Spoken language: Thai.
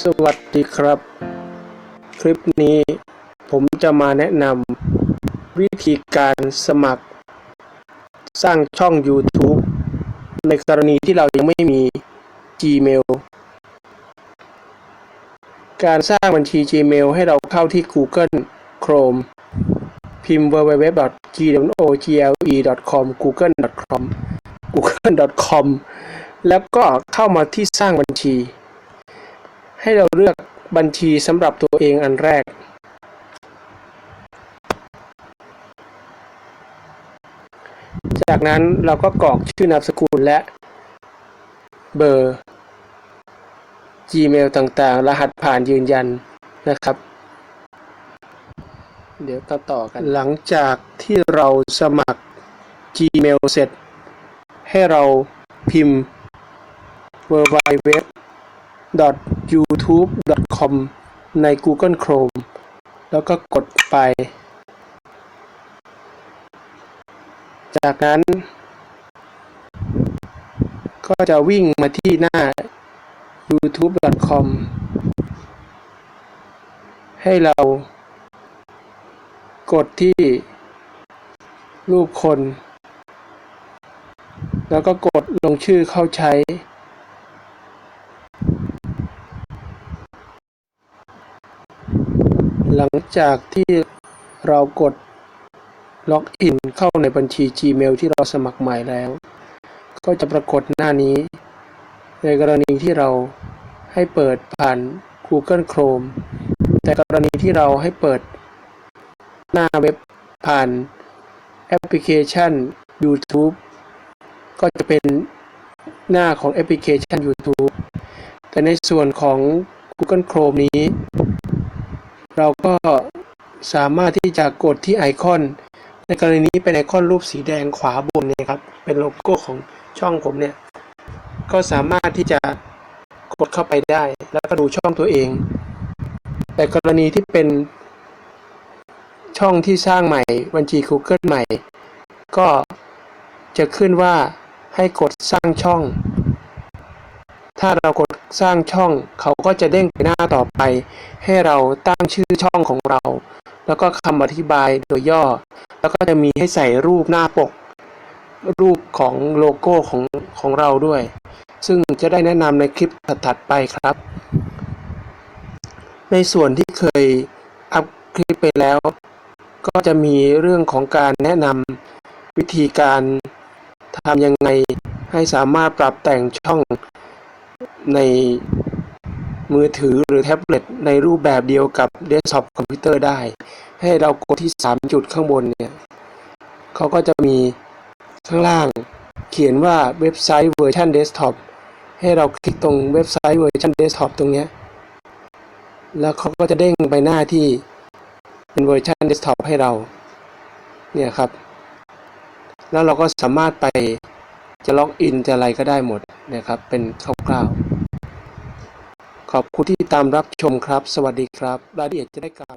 สวัสดีครับ คลิปนี้ผมจะมาแนะนำวิธีการสมัคร สร้างช่อง YouTube ในกรณีที่เรายังไม่มี Gmail การสร้างบัญชี Gmail ให้เราเข้าที่ Google Chrome พิมพ์ www.gwogle.com google.com google.com แล้วก็เข้ามาที่สร้างบัญชี ให้เราเลือกบัญชีสำหรับตัวเองอันแรก จากนั้นเราก็กรอกชื่อนามสกุลและเบอร์ Gmail ต่างๆ รหัสผ่านยืนยันนะครับ เดี๋ยวต่อต่อกัน หลังจากที่เราสมัคร Gmail เสร็จ ให้เราพิมพ์ www youtube.com ใน Google Chrome แล้วก็กดไป จากนั้น ก็จะวิ่งมาที่หน้า youtube.com ให้เรากดที่รูปคน แล้วก็กดลงชื่อเข้าใช้ หลังจากที่เรากดล็อกอินเข้าในบัญชี Gmail ที่เราสมัครใหม่แล้ว ก็จะปรากฏหน้านี้ ในกรณีที่เราให้เปิดผ่าน Google Chrome แต่กรณีที่เราให้เปิดหน้าเว็บผ่านแอปพลิเคชัน YouTube ก็จะเป็นหน้าของแอปพลิเคชัน YouTube แต่ในส่วนของ Google Chrome นี้ เราก็สามารถที่จะกดที่ไอคอน ในกรณีนี้เป็นไอคอนรูปสีแดงขวาบนเนี่ยครับ เป็นโลโก้ของช่องผมเนี่ย ก็สามารถที่จะกดเข้าไปได้ แล้วก็ดูช่องตัวเอง แต่กรณีที่เป็นช่องที่สร้างใหม่บัญชี Google ใหม่ ก็จะขึ้นว่าให้กดสร้างช่อง ถ้าเรากด สร้างช่องเขาก็จะเด้งไปหน้าต่อไป ให้เราตั้งชื่อช่องของเรา แล้วก็คำอธิบายโดยย่อ แล้วก็จะมีให้ใส่รูปหน้าปก รูปของโลโก้ของของเราด้วย ซึ่งจะได้แนะนำในคลิปถัดๆไปครับ ในส่วนที่เคยอัพคลิปไปแล้ว ก็จะมีเรื่องของการแนะนำวิธีการทำยังไงให้สามารถปรับแต่งช่อง ในมือถือหรือแท็บเล็ตในรูปแบบเดียวกับเดสก์ท็อปคอมพิวเตอร์ได้ ให้เรากดที่ 3 จุดข้างบนเนี่ยเขาก็จะมีข้างล่างเขียนว่าเว็บไซต์เวอร์ชันเดสก์ท็อปให้เราคลิกตรงเว็บไซต์เวอร์ชันเดสก์ท็อปตรงนี้ แล้วเขาก็จะเด้งไปหน้าที่เป็นเวอร์ชันเดสก์ท็อปให้เรา เนี่ยครับ แล้วเราก็สามารถไปจะล็อกอินจะอะไรก็ได้หมด นะครับ เป็นคร่าวๆขอบคุณที่ตามรับชมครับ สวัสดีครับ รายละเอียดจะได้กล่าว